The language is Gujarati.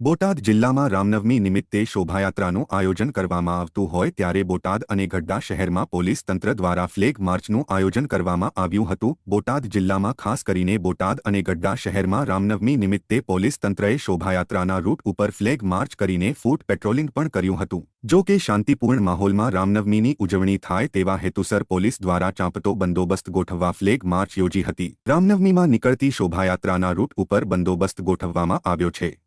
બોટાદ જિલ્લામાં રામનવમી નિમિત્તે શોભાયાત્રાનું આયોજન કરવામાં આવતું હોય ત્યારે બોટાદ અને ગઢડા શહેરમાં પોલીસ તંત્ર દ્વારા ફ્લેગ માર્ચનું આયોજન કરવામાં આવ્યું હતું. બોટાદ જિલ્લામાં ખાસ કરીને બોટાદ અને ગઢડા શહેરમાં રામનવમી નિમિત્તે પોલીસ તંત્રએ શોભાયાત્રાના રૂટ ઉપર ફ્લેગ માર્ચ કરીને ફૂટ પેટ્રોલિંગ પણ કર્યું હતું. જો કે શાંતિપૂર્ણ માહોલમાં રામનવમીની ઉજવણી થાય તેવા હેતુસર પોલીસ દ્વારા ચાંપતો બંદોબસ્ત ગોઠવવા ફ્લેગ માર્ચ યોજી હતી. રામનવમીમાં નીકળતી શોભાયાત્રાના રૂટ ઉપર બંદોબસ્ત ગોઠવવામાં આવ્યો છે.